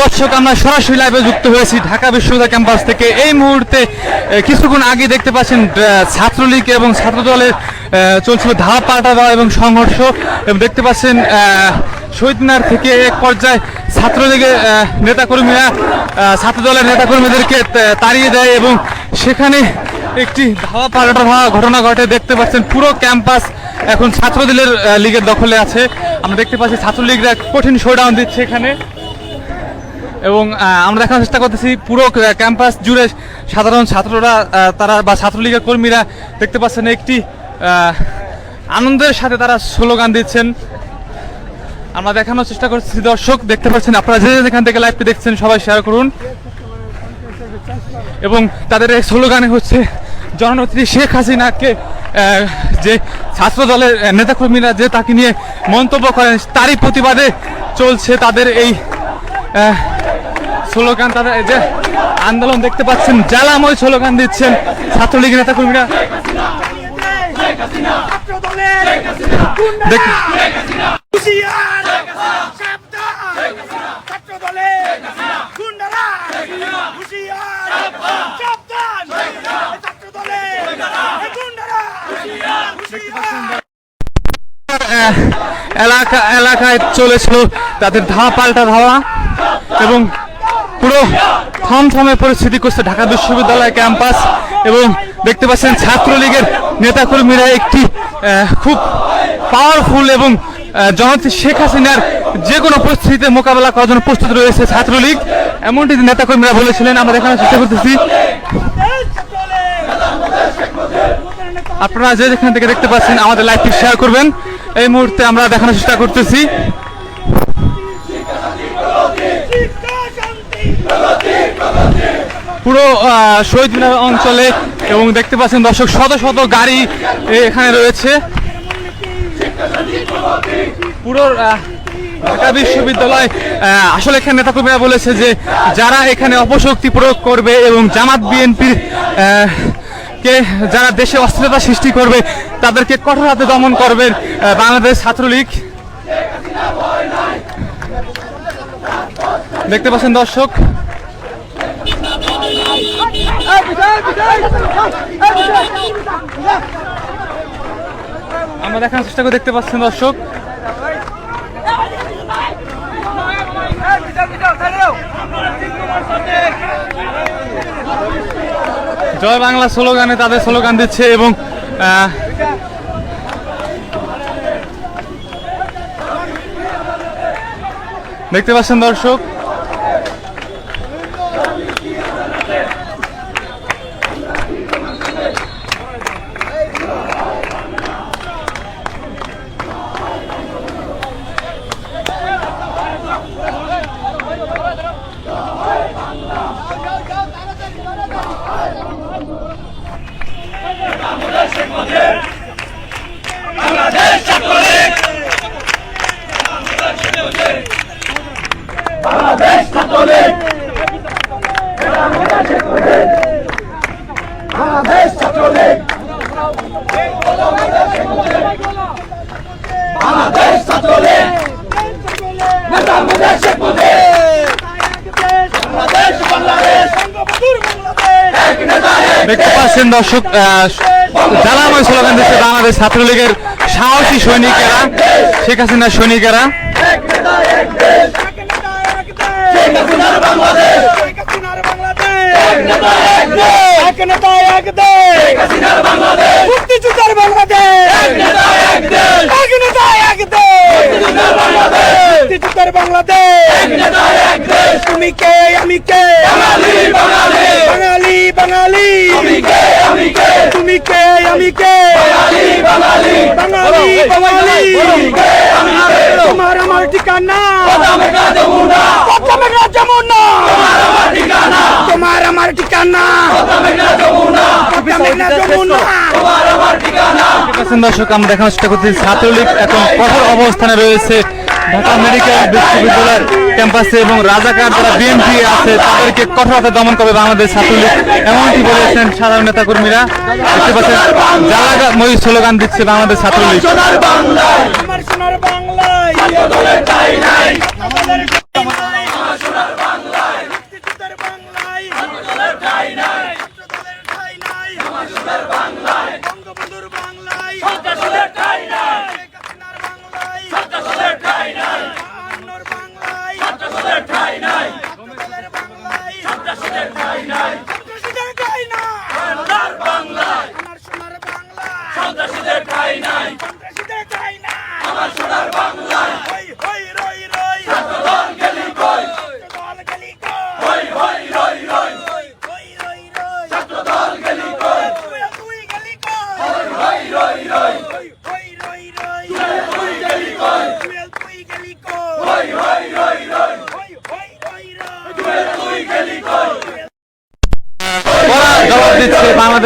দর্শক, আমরা সরাসরি লাইভে যুক্ত হয়েছি ঢাকা বিশ্ববিদ্যালয় ক্যাম্পাস থেকে। এই মুহূর্তে কিছুক্ষণ আগে দেখতে পাচ্ছেন ছাত্রলীগ এবং ছাত্র দলের চলছিল ধাপ পাল্টা দেওয়া এবং সংঘর্ষ। এবং দেখতে পাচ্ছেন শহীদ মিনার থেকে এক পর্যায়ে ছাত্রলীগের নেতাকর্মীরা ছাত্র দলের নেতাকর্মীদেরকে তাড়িয়ে দেয় এবং সেখানে একটি ধাওয়া পাল্টা হওয়া ঘটনা ঘটে। দেখতে পাচ্ছেন, পুরো ক্যাম্পাস এখন ছাত্রদলের লীগের দখলে আছে। আমরা দেখতে পাচ্ছি, ছাত্রলীগরা কঠিন শোডাউন দিচ্ছে এখানে। এবং আমরা দেখার চেষ্টা করতেছি পুরো ক্যাম্পাস জুড়ে সাধারণ ছাত্ররা তারা বা ছাত্রলীগের কর্মীরা দেখতে পাচ্ছেন একটি আনন্দের সাথে তারা স্লোগান দিচ্ছেন। আমরা দেখানোর চেষ্টা করছি দর্শক দেখতে পাচ্ছেন, আপনারা যে যেখান থেকে লাইভটি দেখছেন, সবাই শেয়ার করুন। এবং তাদের এই স্লোগানে হচ্ছে, জননেত্রী শেখ হাসিনাকে যে ছাত্র দলের নেতাকর্মীরা যে তাকে নিয়ে মন্তব্য করেন, তারই প্রতিবাদে চলছে তাদের এই স্লোগান তাদের এই যে আন্দোলন দেখতে পাচ্ছেন জ্বালাময় স্লোগান দিচ্ছেন ছাত্রলীগ হুঁশিয়ার আহ, এলাকা এলাকায় চলেছিল তাদের ধাওয়া পাল্টা ধাওয়া এবং পুরো থমথমে পরিস্থিতি করছে ঢাকা বিশ্ববিদ্যালয় ক্যাম্পাস এবং দেখতে পাচ্ছেন ছাত্রলীগের নেতাকর্মীরা একটি খুব পাওয়ারফুল এবং আহ, শেখ হাসিনার যে কোনো পরিস্থিতিতে মোকাবেলা করার জন্য প্রস্তুত রয়েছে ছাত্রলীগ। এমনটি নেতাকর্মীরা বলেছিলেন আমরা দেখানোর চেষ্টা করতেছি। আপনারা যে যেখান থেকে দেখতে পাচ্ছেন আমাদের লাইভটি শেয়ার করবেন। এই মুহূর্তে আমরা দেখানোর চেষ্টা করতেছি শিক্ষা শান্তি পুরো শহীদ মিনার অঞ্চলে এবং দেখতে পাচ্ছেন দর্শক, শত শত গাড়ি এখানে রয়েছে। পুরো ঢাকা বিশ্ববিদ্যালয় আসলে এখানে নেতাকর্মীরা বলেছে যে যারা এখানে অপশক্তি প্রয়োগ করবে এবং জামাত বিএনপির কে যারা দেশে অস্থিরতা সৃষ্টি করবে, তাদেরকে কঠোর হাতে দমন করবেন বাংলাদেশ ছাত্রলীগ। দেখতে পাচ্ছেন দর্শক আমরা দেখানোর চেষ্টা করে দেখতে পাচ্ছেন দর্শক। জয় বাংলা স্লোগানে তাদের স্লোগান দিচ্ছে এবং দেখতে পাচ্ছেন দর্শক দেখতে পাচ্ছেন দর্শক জ্বালাময় স্লোগান দিচ্ছে বাংলাদেশ ছাত্রলীগের সাহসী সৈনিকেরা শেখ হাসিনার সৈনিকেরা। এক নেতা এক দেশ মুক্তিযুদ্ধের বাংলাদেশ এক নেতা এক দেশ মুক্তিযুদ্ধের বাংলাদেশ। তুমি কে আমি কে? বাঙালি বাঙালি। বাঙালি তুমি কে আমি কে? বাঙালি বাঙালি। তোমার আমার ঠিকানা। যমুনা। তোমার আমার ঠিকানা। দর্শক আমরা দেখানোর চেষ্টা করছি ছাত্রলীগ এখন কঠোর অবস্থানে রয়েছে ঢাকা মেডিকেল বিশ্ববিদ্যালয়ের ক্যাম্পাসে এবং রাজাকার যারা বিএনপি আছে, তাদেরকে কঠোর হাতে দমন করবে বাংলাদেশ ছাত্রলীগ। এমনটি বলেছেন সাধারণ নেতা কর্মীরা দেখতে পাচ্ছেন ময়ূর স্লোগান দিচ্ছে বাংলাদেশ ছাত্রলীগ।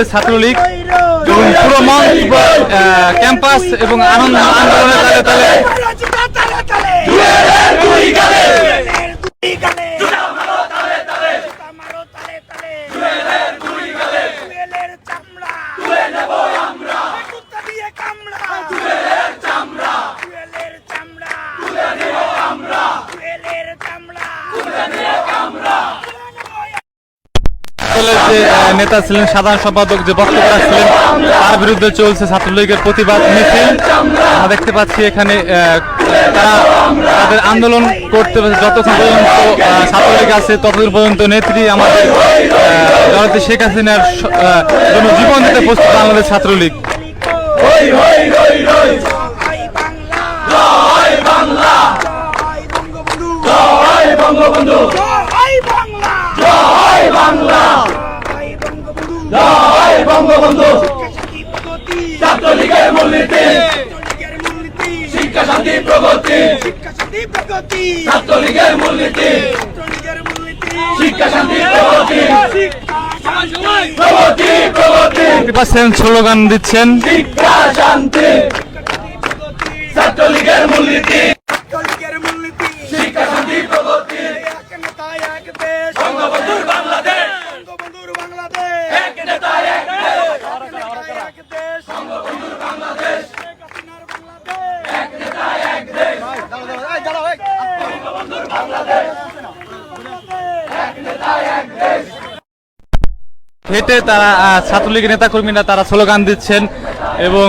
বাংলাদেশ ছাত্রলীগ এবং পুরো মঞ্চ ক্যাম্পাস এবং আনন্দ আন্দোলনের তালে তালে। নেতা ছিলেন সাধারণ সম্পাদক যে বক্তব্য রাখছিলেন তার বিরুদ্ধে চলছে ছাত্রলীগের প্রতিবাদ মিছিল। আমরা দেখতে পাচ্ছি এখানে তারা তাদের আন্দোলন করতে যতক্ষণ পর্যন্ত ছাত্রলীগ আছে ততদিন পর্যন্ত নেত্রী আমাদের আহ, শেখ হাসিনার জন্য জীবন দিতে প্রস্তুত বাংলাদেশ ছাত্রলীগ জয় বাংলা জয় বাংলা জয় বঙ্গবন্ধু জয় বঙ্গবন্ধু জয় বাংলা জয় বাংলা জয় বঙ্গবন্ধু জয় বঙ্গবন্ধু ছাত্রলীগের মূলনীতি ছাত্রলীগের মূলনীতি শিক্ষা শান্তি প্রগতি শিক্ষা শান্তি প্রগতি। ছাত্রলীগের মূলনীতি। ছাত্রলীগের মূলনীতি। শিক্ষা শান্তি প্রগতি। শিক্ষা শান্তি প্রগতি। প্রগতি পাচ্ছেন স্লোগান দিচ্ছেন। শিক্ষা শান্তি ছাত্রলীগের মূলনীতি ছাত্রলীগের মূলনীতি শিক্ষা শান্তি প্রগতি এক নেতা এক দেশ বঙ্গবন্ধুর বাংলাদেশ বঙ্গবন্ধুর বাংলাদেশ এক নেতা এক দেশ এক নেতা এক দেশ বঙ্গবন্ধুর বাংলাদেশ শেখ হাসিনার বাংলাদেশ এক নেতা এক দেশ বঙ্গবন্ধুর বাংলাদেশ এক নেতা এক দেশ হেঁটে তারা ছাত্রলীগ নেতাকর্মীরা তারা স্লোগান দিচ্ছেন এবং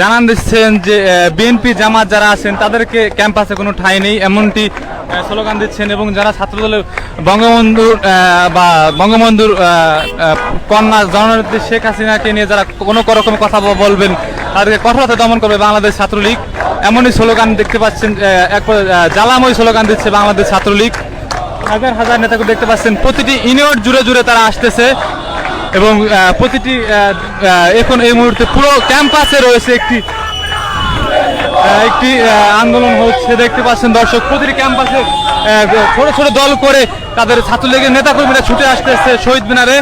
জানান দিচ্ছেন যে বিএনপি জামাত যারা আছেন, তাদেরকে ক্যাম্পাসে কোনো ঠাঁই নেই, এমনটি স্লোগান দিচ্ছেন এবং যারা ছাত্রদলের বঙ্গবন্ধুর বা বঙ্গবন্ধুর কন্যা জননেত্রী শেখ হাসিনাকে নিয়ে যারা কোনো রকম কথা বলবেন তাদেরকে কঠোরতা দমন করবে বাংলাদেশ ছাত্রলীগ। এমনই স্লোগান দেখতে পাচ্ছেন এক জ্বালাময় স্লোগান দিচ্ছে বাংলাদেশ ছাত্রলীগ। হাজার হাজার নেতাকে দেখতে পাচ্ছেন, প্রতিটি ইউনিট জুড়ে জুড়ে তারা আসতেছে। এবং প্রতিটি এখন এই মুহূর্তে পুরো ক্যাম্পাসে রয়েছে একটি একটি আন্দোলন হচ্ছে। দেখতে পাচ্ছেন দর্শক, প্রতিটি ক্যাম্পাসে ছোট ছোট দল করে তাদের ছাত্রলীগের নেতাকর্মীরা ছুটে আসতেছে শহীদ মিনারে।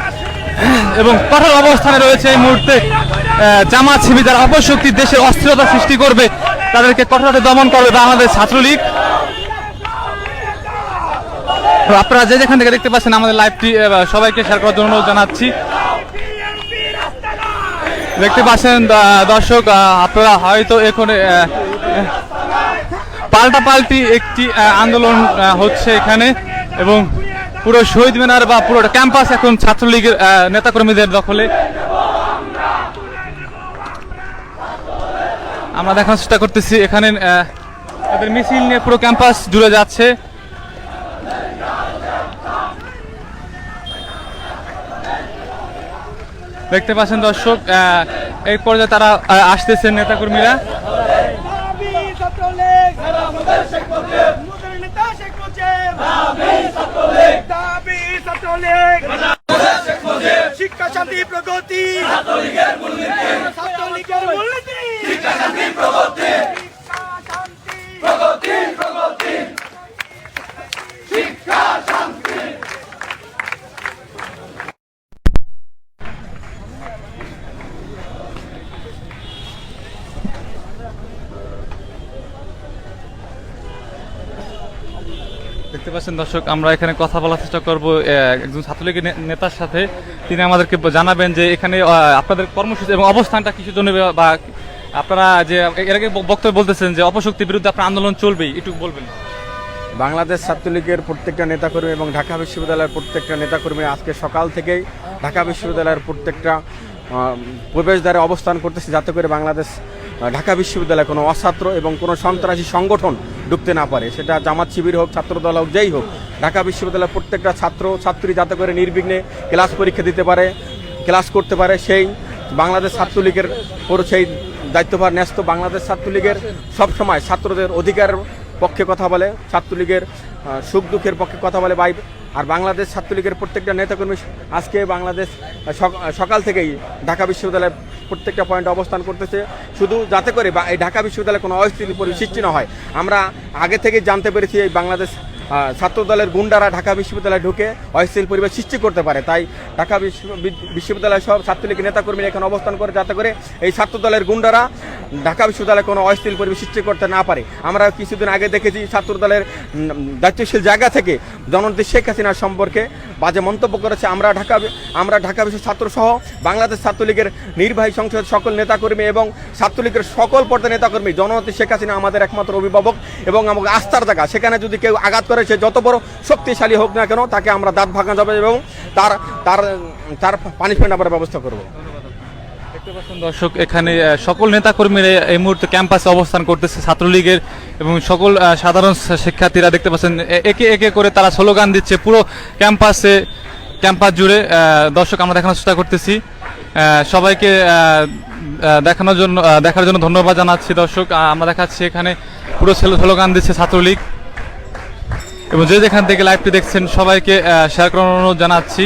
এবং কঠোর অবস্থানে রয়েছে এই মুহূর্তে জামাত শিবি যারা অপশক্তি দেশের অস্থিরতা সৃষ্টি করবে, তাদেরকে কঠোরভাবে দমন করবে বাংলাদেশ ছাত্রলীগ। আপনারা যে যেখান থেকে দেখতে পাচ্ছেন আমাদের লাইভটি সবাইকে শেয়ার করার জন্য অনুরোধ জানাচ্ছি। দেখতে পাচ্ছেন দর্শক আপনারা হয়তো এখন পাল্টা পাল্টি একটি আন্দোলন হচ্ছে এখানে এবং পুরো শহীদ মিনার বা পুরো ক্যাম্পাস এখন ছাত্রলীগের নেতাকর্মীদের দখলে। আমরা দেখার চেষ্টা করতেছি, এখানে তাদের মিছিল নিয়ে পুরো ক্যাম্পাস জুড়ে যাচ্ছে। দেখতে পাচ্ছেন দর্শক এই পর্যায়ে তারা আসতেছেন নেতাকর্মীরা। শিক্ষা শান্তি প্রগতি ছাত্রলীগের মূলনীতি শান্তি প্রগতি। প্রগতি প্রগতি। শিক্ষা শান্তি। দেখতে পাচ্ছেন দর্শক আমরা এখানে কথা বলার চেষ্টা করব একজন ছাত্রলীগের নে- নেতার সাথে। তিনি আমাদেরকে জানাবেন যে এখানে আহ, আপনাদের কর্মসূচি এবং অবস্থানটা কিসের জন্য বা আপনারা যে, এর আগে বক্তব্য বলতেছেন যে অপশক্তির বিরুদ্ধে আপনার আন্দোলন চলবেই একটু বলবেন। বাংলাদেশ ছাত্রলীগের প্রত্যেকটা নেতাকর্মী এবং ঢাকা বিশ্ববিদ্যালয়ের প্রত্যেকটা নেতাকর্মী আজকে সকাল থেকেই ঢাকা বিশ্ববিদ্যালয়ের প্রত্যেকটা প্রবেশদ্বারে অবস্থান করতেছে যাতে করে বাংলাদেশ ঢাকা বিশ্ববিদ্যালয়ে কোনো অছাত্র এবং কোনো সন্ত্রাসী সংগঠন ঢুকতে না পারে। সেটা জামাত শিবির হোক, ছাত্রদল হোক, যেই হোক, ঢাকা বিশ্ববিদ্যালয়ের প্রত্যেকটা ছাত্র, ছাত্রী যাতে করে নির্বিঘ্নে ক্লাস পরীক্ষা দিতে পারে, ক্লাস করতে পারে, সেই বাংলাদেশ ছাত্রলীগের সেই দায়িত্বভার ন্যস্ত বাংলাদেশ ছাত্রলীগের সবসময় ছাত্রদের অধিকার পক্ষে কথা বলে, ছাত্রলীগের সুখ দুঃখের পক্ষে কথা বলে বাই আর বাংলাদেশ ছাত্রলীগের প্রত্যেকটা নেতাকর্মী আজকে বাংলাদেশ সকাল থেকেই ঢাকা বিশ্ববিদ্যালয়ের প্রত্যেকটা পয়েন্টে অবস্থান করতেছে। শুধু যাতে করে বা- এই ঢাকা বিশ্ববিদ্যালয়ে কোনো অস্থিতি সৃষ্টি না হয়। আমরা আগে থেকে জানতে পেরেছি এই বাংলাদেশ আহ, ছাত্র দলের গুন্ডারা ঢাকা বিশ্ববিদ্যালয়ে ঢুকে অস্থির পরিবেশ সৃষ্টি করতে পারে। তাই ঢাকা বিশ্ববিদ্যালয়ের সব ছাত্রলীগ নেতাকর্মীরা এখানে অবস্থান করে যাতে করে এই ছাত্র দলের গুন্ডারা ঢাকা বিশ্ববিদ্যালয়ে কোনো অস্থির পরিবেশ সৃষ্টি করতে না পারে। আমরা কিছুদিন আগে দেখেছি ছাত্র দলের দায়িত্বশীল জায়গা থেকে জননেত্রী শেখ হাসিনার সম্পর্কে বাজে মন্তব্য করেছে। আমরা ঢাকা আমরা ঢাকা বিশ্ব ছাত্র সহ বাংলাদেশ ছাত্রলীগের নির্বাহী সংসদ সকল নেতাকর্মী এবং ছাত্রলীগের সকল পর্যায়ের নেতাকর্মী, জননেত্রী শেখ হাসিনা আমাদের একমাত্র অভিভাবক এবং আমাদের আস্থার জায়গা। সেখানে যদি কেউ আঘাত করে, সে যত বড় শক্তিশালী হোক না কেন, তাকে আমরা দাঁত ভাঙা যাবে এবং তার তার তার পানিশমেন্ট আমরা ব্যবস্থা করব। দেখতে পাচ্ছেন দর্শক, এখানে সকল নেতাকর্মীরা এই মুহূর্তে ক্যাম্পাসে অবস্থান করতেছে ছাত্রলীগের এবং সকল সাধারণ শিক্ষার্থীরা দেখতে পাচ্ছেন একে একে করে তারা স্লোগান দিচ্ছে পুরো ক্যাম্পাসে, ক্যাম্পাস জুড়ে। দর্শক, আমরা দেখানোর চেষ্টা করতেছি। সবাইকে দেখানোর জন্য দেখার জন্য ধন্যবাদ জানাচ্ছি দর্শক। আমরা দেখাচ্ছি এখানে পুরো স্লোগান দিচ্ছে ছাত্রলীগ। এবং যে যেখান থেকে লাইভটি দেখছেন, সবাইকে শেয়ার অনুরোধ জানাচ্ছি।